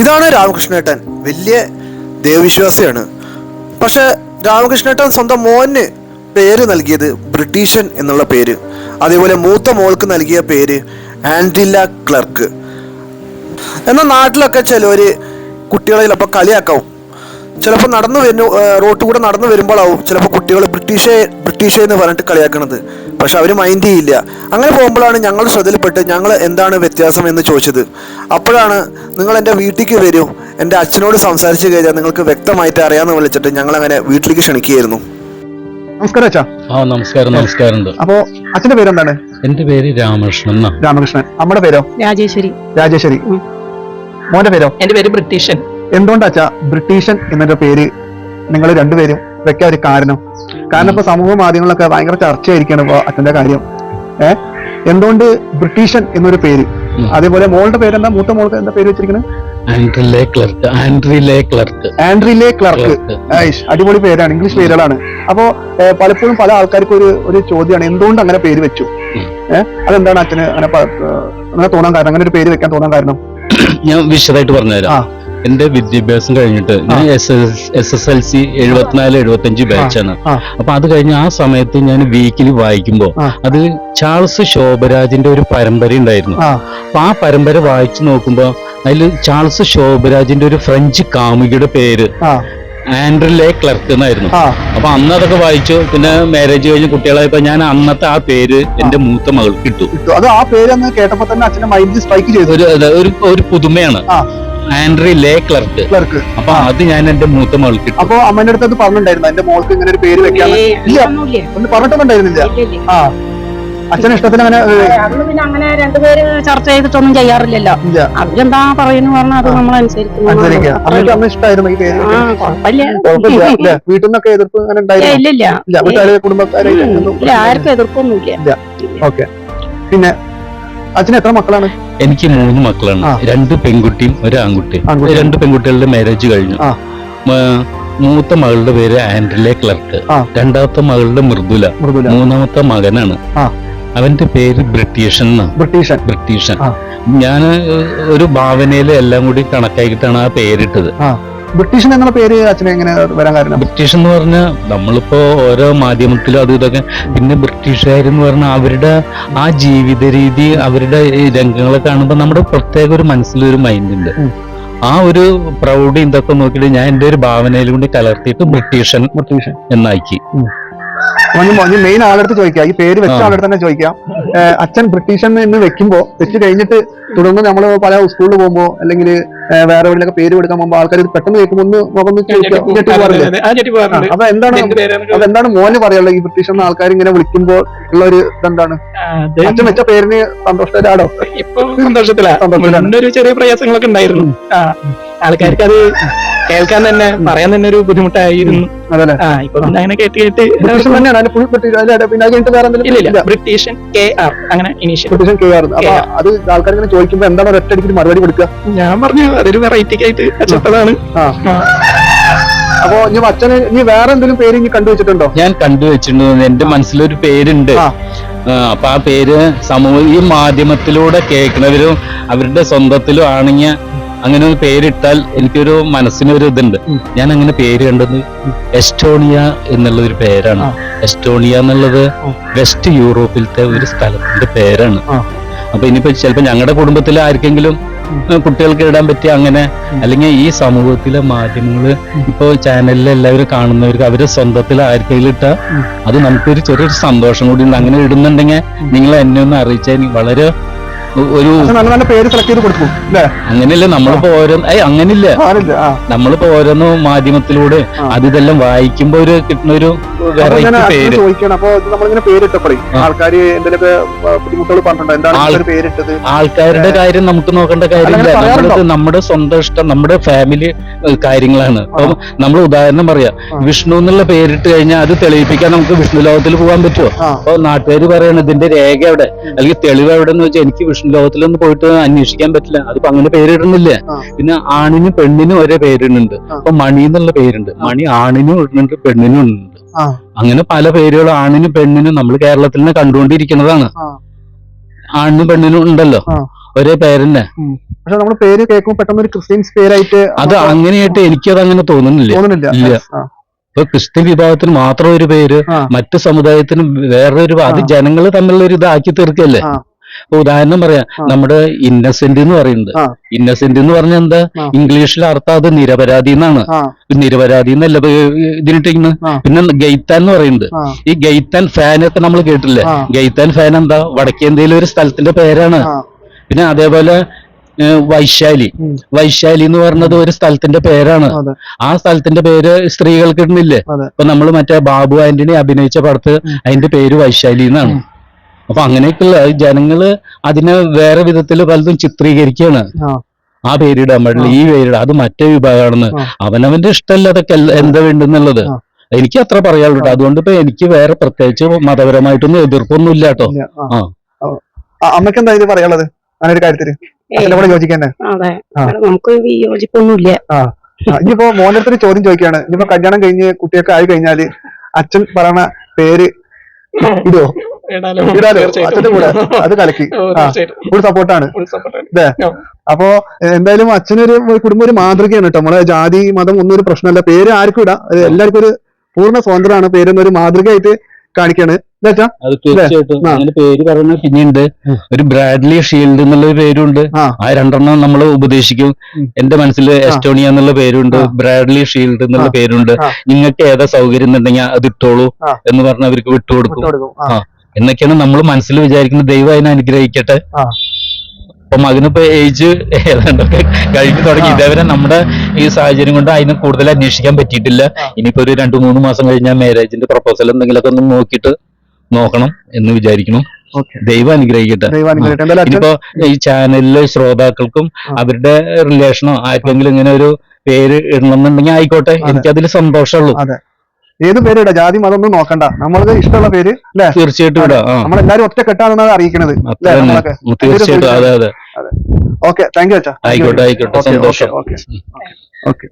ഇതാണ് രാമകൃഷ്ണേട്ടൻ. വലിയ ദൈവവിശ്വാസിയാണ്. പക്ഷെ രാമകൃഷ്ണേട്ടൻ സ്വന്തം മോന് പേര് നൽകിയത് ബ്രിട്ടീഷൻ എന്നുള്ള പേര്. അതേപോലെ മൂത്ത മോൾക്ക് നൽകിയ പേര് ആൻഡ്രില്ല ക്ലർക്ക്. എന്നാൽ നാട്ടിലൊക്കെ ചിലവർ കുട്ടികളെ ചിലപ്പോൾ കളിയാക്കാവും. ചിലപ്പോൾ നടന്നു വരുന്നു റോട്ടിൽ കൂടെ നടന്നു വരുമ്പോഴാവും ചിലപ്പോൾ കുട്ടികൾ ബ്രിട്ടീഷേ ബ്രിട്ടീഷേ എന്ന് പറഞ്ഞിട്ട് കളിയാക്കണത്. പക്ഷെ അവർ മൈൻഡ് ചെയ്യില്ല. അങ്ങനെ പോകുമ്പോഴാണ് ഞങ്ങൾ ശ്രദ്ധയിൽപ്പെട്ട് ഞങ്ങൾ എന്താണ് വ്യത്യാസം എന്ന് ചോദിച്ചത്. അപ്പോഴാണ് നിങ്ങൾ എന്റെ വീട്ടിലേക്ക് വരൂ. എന്റെ അച്ഛനോട് സംസാരിച്ചു കഴിഞ്ഞാൽ നിങ്ങൾക്ക് വ്യക്തമായിട്ട് അറിയാമെന്ന് വിളിച്ചിട്ട് ഞങ്ങൾ അങ്ങനെ വീട്ടിലേക്ക് ക്ഷണിക്കുകയായിരുന്നു. നമസ്കാരം അച്ഛാ. ആ നമസ്കാരം നമസ്കാരമുണ്ട്. അപ്പോ അച്ഛന്റെ പേരെന്താണ്? എന്റെ പേര് രാമകൃഷ്ണൻ എന്നാ. രാമകൃഷ്ണൻ. അമ്മയുടെ പേരോ? രാജേശ്വരി. രാജേശ്വരി. മോന്റെ പേരോ? എന്റെ പേര് ബ്രിട്ടീഷൻ. എന്തുകൊണ്ടാ അച്ഛാ ബ്രിട്ടീഷൻ എന്നൊരു പേര് നിങ്ങൾ രണ്ടുപേരും വെക്കാൻ ഒരു കാരണം? കാരണം ഇപ്പൊ സമൂഹ മാധ്യമങ്ങളിലൊക്കെ ഭയങ്കര ചർച്ചയായിരിക്കാണ് ഇപ്പൊ അച്ഛന്റെ കാര്യം. ഏഹ് എന്തുകൊണ്ട് ബ്രിട്ടീഷൻ എന്നൊരു പേര്. അതേപോലെ മോളുടെ പേരെന്താ? മൂത്ത മോൾക്ക് എന്താ പേര് വെച്ചിരിക്കുന്നത് ആൻഡ്രിലെ ക്ലർക്ക്. ആൻഡ്രിലെ ക്ലർക്ക്. ആൻഡ്രിലെ ക്ലർക്ക്. അടിപൊളി പേരാണ്. ഇംഗ്ലീഷ് പേരുകളാണ്. അപ്പോ പലപ്പോഴും പല ആൾക്കാർക്കും ഒരു ഒരു ചോദ്യമാണ് എന്തുകൊണ്ട് അങ്ങനെ പേര് വെച്ചു? ഏഹ് അതെന്താണ് അച്ഛന് അങ്ങനെ അങ്ങനെ തോന്നാൻ കാരണം? അങ്ങനെ ഒരു പേര് വെക്കാൻ തോന്നാൻ കാരണം? ഞാൻ വിശദമായിട്ട് പറഞ്ഞുതരാം. എന്റെ വിദ്യാഭ്യാസം കഴിഞ്ഞിട്ട് ഞാൻ S S S L C എഴുപത്തിനാല് എഴുപത്തഞ്ച് ബാച്ചാണ്. അപ്പൊ അത് കഴിഞ്ഞ് ആ സമയത്ത് ഞാൻ വീക്കിലി വായിക്കുമ്പോ അത് ചാൾസ് ശോഭരാജിന്റെ ഒരു പരമ്പര ഉണ്ടായിരുന്നു. അപ്പൊ ആ പരമ്പര വായിച്ചു നോക്കുമ്പോ അതിൽ ചാൾസ് ശോഭരാജിന്റെ ഒരു ഫ്രഞ്ച് കാമുകിയുടെ പേര് ആൻഡ്രിലെ ക്ലർക്ക് എന്നായിരുന്നു. അപ്പൊ അന്ന് അതൊക്കെ വായിച്ചു. പിന്നെ മാരേജ് കഴിഞ്ഞ് കുട്ടികളായപ്പോ ഞാൻ അന്നത്തെ ആ പേര് എന്റെ മൂത്ത മകൾക്ക് കിട്ടും അത് ആ പേര് കേട്ടപ്പോ തന്നെ അച്ഛന്റെ മൈൻഡ് സ്ട്രൈക്ക് ചെയ്തു. ഒരു ഒരു പുതുമയാണ്. ആൻഡ്രി ലേ ക്ലർക്ക്. ക്ലർക്ക്. അപ്പൊ അത് ഞാൻ എന്റെ മൂത്ത മകൾക്ക് അപ്പൊ അമ്മേന്റെ അടുത്ത് അത് പറഞ്ഞിട്ടുണ്ടായിരുന്നു. എന്റെ മോൾക്ക് ഇങ്ങനെ ഒരു പേര് വെക്കാം ഇല്ല. ഒന്നുമില്ല. ഒന്ന് പറഞ്ഞിട്ടൊന്നുണ്ടായിരുന്നില്ല. ആ. അച്ഛൻ ഇഷ്ടത്തിന് അങ്ങനെ പിന്നെ അങ്ങനെ രണ്ടുപേര് ചർച്ച ചെയ്തിട്ടൊന്നും ചെയ്യാറില്ലല്ലോ. അവരെന്താ പറയുന്നു പറഞ്ഞാൽ അത് നമ്മൾ അനുസരിക്കുന്നു. ആർക്കും എതിർപ്പൊന്നും വീട്ടിൽ നിന്നൊക്കെ എതിർപ്പ് അങ്ങനെ ഇല്ല ഇല്ല ആർക്കും എതിർപ്പൊന്നുമില്ല. ഓക്കെ. പിന്നെ അച്ഛന് എത്ര മക്കളാണ്? എനിക്ക് മൂന്ന് മക്കളാണ്. രണ്ട് പെൺകുട്ടിയും ഒരു ആൺകുട്ടിയും ആൺകുട്ടി. രണ്ട് പെൺകുട്ടികളുടെ മാരേജ് കഴിഞ്ഞു. മൂത്ത മകളുടെ പേര് ആൻഡ്രിലെ ക്ലർക്ക്. രണ്ടാമത്തെ മകളുടെ മൃദുല. മൂന്നാമത്തെ മകനാണ്. അവന്റെ പേര് ബ്രിട്ടീഷൻ ബ്രിട്ടീഷൻ ബ്രിട്ടീഷൻ. ഞാൻ ഒരു ഭാവനയിലെ എല്ലാം കൂടി കണക്കാക്കിയിട്ടാണ് ആ പേരിട്ടത്. ബ്രിട്ടീഷൻ എന്നുള്ള പേര് അച്ഛനെ എങ്ങനെ വരാൻ കാരണം? ബ്രിട്ടീഷ് എന്ന് പറഞ്ഞാൽ നമ്മളിപ്പോ ഓരോ മാധ്യമത്തിലും അത് ഇതൊക്കെ പിന്നെ ബ്രിട്ടീഷുകാരെന്ന് പറഞ്ഞാൽ അവരുടെ ആ ജീവിത രീതി അവരുടെ രംഗങ്ങളെ കാണുമ്പോൾ നമ്മുടെ പ്രത്യേക ഒരു മനസ്സിലൊരു മൈൻഡ് ഉണ്ട്. ആ ഒരു പ്രൗഡ് ഇതൊക്കെ നോക്കിയിട്ട് ഞാൻ എന്റെ ഒരു ഭാവനയിൽ കൂടി കലർത്തിയിട്ട് ബ്രിട്ടീഷൻ ബ്രിട്ടീഷൻ എന്നാക്കി. മെയിൻ ആളെടുത്ത് ചോദിക്കാം. ഈ പേര് വെച്ച ആളെടുത്ത് ആളടുത്ത് തന്നെ ചോദിക്കാം. അച്ഛൻ ബ്രിട്ടീഷൻ എന്ന് വെക്കുമ്പോ വെച്ച് കഴിഞ്ഞിട്ട് തുടർന്ന് നമ്മൾ പല സ്കൂളിൽ പോകുമ്പോ അല്ലെങ്കിൽ വേറെ എവിടെയൊക്കെ പേര് കൊടുക്കാൻ പോകുമ്പോൾ ആൾക്കാർ ഇത് പെട്ടെന്ന് കേൾക്കുമ്പോൾ ഒന്ന് മുഖം ഞെട്ടി പോകാറില്ലേ? അപ്പൊ എന്താണ് അപ്പൊ എന്താണ് മോന് പറയാനുള്ളത്? ഈ ബ്രിട്ടീഷ് എന്ന ആൾക്കാർ ഇങ്ങനെ വിളിക്കുമ്പോൾ ഉള്ള ഒരു ഇതെന്താണ് അച്ഛൻ വെച്ച പേരിന് സന്തോഷത്തിലാണോ? ഇപ്പൊ സന്തോഷത്തിലാ. സന്തോഷത്തിലാണ്. ചെറിയ പ്രയാസങ്ങളൊക്കെ ഉണ്ടായിരുന്നു. ആൾക്കാർക്ക് അത് കേൾക്കാൻ തന്നെ പറയാൻ തന്നെ ഒരു ബുദ്ധിമുട്ടായിരുന്നു. അതല്ലേ? ആ ഇപ്പൊ പിന്നെ അങ്ങനെ കേട്ട് കേട്ട് ബ്രിട്ടീഷ് തന്നെയാണ്. അതിന് ഫുൾ ബ്രിട്ടീഷ് അതിന്റെ പിന്നെ അത് കഴിഞ്ഞിട്ട് വേറെ എന്തെങ്കിലും ഇല്ല ബ്രിട്ടീഷൻ കെ ആർ അങ്ങനെ ഇനീഷ്യൽ ബ്രിട്ടീഷൻ കയറുന്നത് അപ്പൊ KR. അത് ആൾക്കാർ ഇങ്ങനെ ചോദിക്കുമ്പോ എന്താണ് ഒരൊറ്റ അടിക്ക് മറുപടി കൊടുക്കുക? ഞാൻ പറഞ്ഞു അതൊരു വെറൈറ്റി ആയിട്ട് ആ. അപ്പൊ ഇനി അച്ഛന് ഇനി വേറെ എന്തെങ്കിലും പേര് ഇനി കണ്ടുവച്ചിട്ടുണ്ടോ ഞാൻ കണ്ടുവച്ചിട്ടുണ്ട് എന്റെ മനസ്സിലൊരു പേരുണ്ട്. അപ്പൊ ആ പേര് സമൂഹ ഈ മാധ്യമത്തിലൂടെ കേൾക്കുന്നവരും അവരുടെ സ്വന്തത്തിലും ആണെങ്കിൽ അങ്ങനെ ഒരു പേരിട്ടാൽ എനിക്കൊരു മനസ്സിനൊരു ഇതുണ്ട്. ഞാൻ അങ്ങനെ പേര് കണ്ടത് എസ്റ്റോണിയ എന്നുള്ള ഒരു പേരാണ് എസ്റ്റോണിയ എന്നുള്ളത് വെസ്റ്റ് യൂറോപ്പിലത്തെ ഒരു സ്ഥലത്തിന്റെ പേരാണ്. അപ്പൊ ഇനിയിപ്പോ ചിലപ്പോ ഞങ്ങളുടെ കുടുംബത്തിൽ ആർക്കെങ്കിലും കുട്ടികൾക്ക് ഇടാൻ പറ്റിയ അങ്ങനെ അല്ലെങ്കിൽ ഈ സമൂഹത്തിലെ മാധ്യമങ്ങൾ ഇപ്പോ ചാനലിൽ എല്ലാവരും കാണുന്നവർക്ക് അവരെ സ്വന്തത്തിൽ ആർക്കെങ്കിലും ഇട്ടാ. അത് നമുക്കൊരു ചെറിയൊരു സന്തോഷം കൂടി ഉണ്ട്. അങ്ങനെ ഇടുന്നുണ്ടെങ്കിൽ നിങ്ങൾ എന്നെ ഒന്ന് അറിയിച്ചാൽ വളരെ ഒരു നല്ല നല്ല പേര് സെലക്ട് ചെയ്ത് കൊടുക്കും അല്ലേ അങ്ങനെയല്ല നമ്മളിപ്പോ ഓരോ ഏയ് അങ്ങനില്ല നമ്മളിപ്പോ ഓരോന്ന് മാധ്യമത്തിലൂടെ. അത് ഇതെല്ലാം വായിക്കുമ്പോ ഒരു കിട്ടുന്ന ഒരു അപ്പൊ വെറൈറ്റി പേര്. ചോദിക്കണം. അപ്പൊ ഇത് നമ്മളിങ്ങനെ പേരിട്ടപ്പോഴേ ആ. ആൾക്കാര് എന്തെങ്കിലുമൊക്കെ ബുദ്ധിമുട്ടുകൾ പറഞ്ഞിട്ടുണ്ടോ? എന്താണ് ആൾ- ഒരു പേരിട്ടത്? ആൾക്കാരുടെ കാര്യം നമുക്ക് നോക്കേണ്ട കാര്യമില്ല. നമ്മളിത് നമ്മുടെ സ്വന്തം ഇഷ്ടം നമ്മുടെ ഫാമിലി കാര്യങ്ങളാണ്. അപ്പൊ നമ്മൾ ഉദാഹരണം പറയാം. വിഷ്ണു എന്നുള്ള പേരിട്ട് കഴിഞ്ഞാൽ അത് തെളിയിപ്പിക്കാൻ നമുക്ക് വിഷ്ണു ലോകത്തിൽ പോകാൻ പറ്റുമോ അപ്പൊ നാട്ടുകാർ പറയണ ഇതിന്റെ രേഖ എവിടെ? അല്ലെങ്കിൽ തെളിവ് എവിടെ എന്ന് വെച്ചാൽ എനിക്ക് വിഷ്ണു ലോകത്തിലൊന്നും പോയിട്ട് അന്വേഷിക്കാൻ പറ്റില്ല. അതിപ്പോ അങ്ങനെ പേരിടുന്നില്ല. പിന്നെ ആണിനും പെണ്ണിനും ഒരേ പേരിടുന്നുണ്ട്. അപ്പൊ മണി എന്നുള്ള പേരുണ്ട്. മണി ആണിനും ഇടുന്നുണ്ട് പെണ്ണിനും ഉണ്ട് അങ്ങനെ പല പേരുകളും ആണിനും പെണ്ണിനും നമ്മൾ കേരളത്തിൽ നിന്ന് കണ്ടുകൊണ്ടിരിക്കുന്നതാണ്. ആണിനും പെണ്ണിനും ഉണ്ടല്ലോ. ഒരേ പേരന്നെ. പക്ഷെ നമ്മൾ പേര് കേൾക്കുമ്പോൾ പെട്ടെന്ന് ഒരു ക്രിസ്ത്യൻസ് പേരായിട്ട് അത് അങ്ങനെയായിട്ട് എനിക്കത് അങ്ങനെ തോന്നുന്നില്ല. തോന്നുന്നില്ല. ഇല്ല. ഇപ്പൊ ക്രിസ്ത്യൻ വിഭാഗത്തിന് മാത്രം ഒരു പേര്. മറ്റു സമുദായത്തിനും വേറൊരു അത്. ജനങ്ങൾ തമ്മിലുള്ള ഒരു ഇതാക്കി തീർക്കല്ലേ? ഉദാഹരണം പറയാം. നമ്മുടെ ഇന്നസെന്റ് എന്ന് പറയുന്നത്. ഇന്നസെന്റ് എന്ന് പറഞ്ഞ എന്താ? ഇംഗ്ലീഷിൽ അർത്ഥം അത് നിരപരാധി എന്നാണ്. നിരപരാധി എന്നല്ല ഇതിനിട്ടിരിക്കുന്നത് പിന്നെ ഗെയ്ത്താൻ എന്ന് പറയുന്നത്. ഈ ഗെയ്ത്താൻ ഫാൻ ഒക്കെ നമ്മൾ കേട്ടില്ലേ ഗൈത്താൻ ഫാൻ എന്താ? വടക്കേന്ത്യയിലെ ഒരു സ്ഥലത്തിന്റെ പേരാണ്. പിന്നെ അതേപോലെ വൈശാലി. വൈശാലി എന്ന് പറഞ്ഞത് ഒരു സ്ഥലത്തിന്റെ പേരാണ്. ആ സ്ഥലത്തിന്റെ പേര് സ്ത്രീകൾക്ക് ഇടുന്നില്ലേ അപ്പൊ നമ്മൾ മറ്റേ ബാബു ആന്റണി അഭിനയിച്ച പടത്ത്. അതിന്റെ പേര് വൈശാലി എന്നാണ്. അപ്പൊ അങ്ങനെയൊക്കെയുള്ള ജനങ്ങൾ അതിനെ വേറെ വിധത്തിൽ പലതും ചിത്രീകരിക്കുകയാണ്. ആ, ആ പേരിടാൻ പാടില്ല ഈ പേരിട അത് മറ്റേ വിഭാഗമാണെന്ന്. അവനവന്റെ ഇഷ്ടമല്ല അതൊക്കെ എന്താ വേണ്ടെന്നുള്ളത്? എനിക്ക് അത്ര പറയാനുള്ളൂ അതുകൊണ്ട് ഇപ്പൊ എനിക്ക് വേറെ പ്രത്യേകിച്ച് മതപരമായിട്ടൊന്നും എതിർപ്പൊന്നും ഇല്ല. കേട്ടോ ആ. അമ്മയ്ക്ക് എന്താ ഇത് പറയാനുള്ളത്? അങ്ങനെ ഒരു കാര്യത്തിൽ അതെ. നമുക്ക് വിയോജിപ്പൊന്നുമില്ല ആ ഇനിയിപ്പോ മോനടുത്തൊരു ചോദ്യം ചോദിക്കുകയാണ്. ഇനിയിപ്പോ കല്യാണം കഴിഞ്ഞ് കുട്ടിയൊക്കെ ആയി കഴിഞ്ഞാൽ അച്ഛൻ പറയണ പേര് ഇടുവോ ഇടാലോ. ഇടാലോ. അച്ഛന്റെ കൂടെ. അത് കലക്കി. ഫുൾ സപ്പോർട്ടാണ്. അപ്പോ എന്തായാലും അച്ഛനൊരു കുടുംബം ഒരു മാതൃകയാണ് കേട്ടോ. നമ്മളെ ജാതി മതം ഒന്നും ഒരു പ്രശ്നമല്ല. പേര് ആർക്കും ഇടാം. എല്ലാവർക്കും ഒരു പൂർണ സ്വാതന്ത്ര്യമാണ്. പേരൊന്നും ഒരു മാതൃകയായിട്ട് കാണിക്കാണ്. അത് തീർച്ചയായിട്ടും. പേര് പിന്നെയുണ്ട്. ഒരു ബ്രാഡ്ലി ഷീൽഡ് എന്നുള്ള പേരുണ്ട്. ആ. രണ്ടെണ്ണം നമ്മൾ ഉപദേശിക്കും. എന്റെ മനസ്സിൽ എസ്റ്റോണിയ എന്നുള്ള പേരുണ്ട്. ബ്രാഡ്ലി ഷീൽഡ് എന്നുള്ള. പേരുണ്ട്. നിങ്ങൾക്ക് ഏതാ സൗകര്യം എന്നുണ്ടെങ്കിൽ അത് ഇട്ടോളൂ എന്ന് പറഞ്ഞ് അവർക്ക് വിട്ടുകൊടുക്കും. എന്നൊക്കെയാണ് നമ്മൾ മനസ്സിൽ വിചാരിക്കുന്നത് ദൈവം അതിനെ അനുഗ്രഹിക്കട്ടെ. ആ. അപ്പൊ മകനിപ്പോ ഏജ് ഏതാണ്ടൊക്കെ കഴിഞ്ഞു തുടങ്ങി. ഇതേവരെ നമ്മുടെ ഈ സാഹചര്യം കൊണ്ട് അതിനെ കൂടുതൽ അന്വേഷിക്കാൻ പറ്റിയിട്ടില്ല. ഇനിയിപ്പോ ഒരു രണ്ടു മൂന്ന് മാസം കഴിഞ്ഞാൽ മാരേജിന്റെ പ്രപ്പോസൽ എന്തെങ്കിലുമൊക്കെ ഒന്ന് നോക്കിയിട്ട് നോക്കണം എന്ന് വിചാരിക്കണം ദൈവം അനുഗ്രഹിക്കട്ടെ. ഇനിയിപ്പോ ഈ ചാനലിലെ ശ്രോതാക്കൾക്കും. അവരുടെ റിലേഷനോ ആർക്കെങ്കിലും ഇങ്ങനെ ഒരു പേര് ഇടണമെന്നുണ്ടെങ്കിൽ ആയിക്കോട്ടെ. എനിക്കതിൽ സന്തോഷമുള്ളൂ. ഏത് പേര് ഇടാം ജാതി മതം ഒന്നും നോക്കണ്ട. നമ്മൾക്ക് ഇഷ്ടമുള്ള പേര് അല്ലെ? തീർച്ചയായിട്ടും നമ്മളെല്ലാരും ഒറ്റക്കെട്ടാണെന്നാണ് അറിയിക്കണത്. തീർച്ചയായിട്ടും. അതെ അതെ ഓക്കെ താങ്ക് യു അച്ഛാ. ആയിക്കോട്ടെ സന്തോഷം. ഓക്കെ.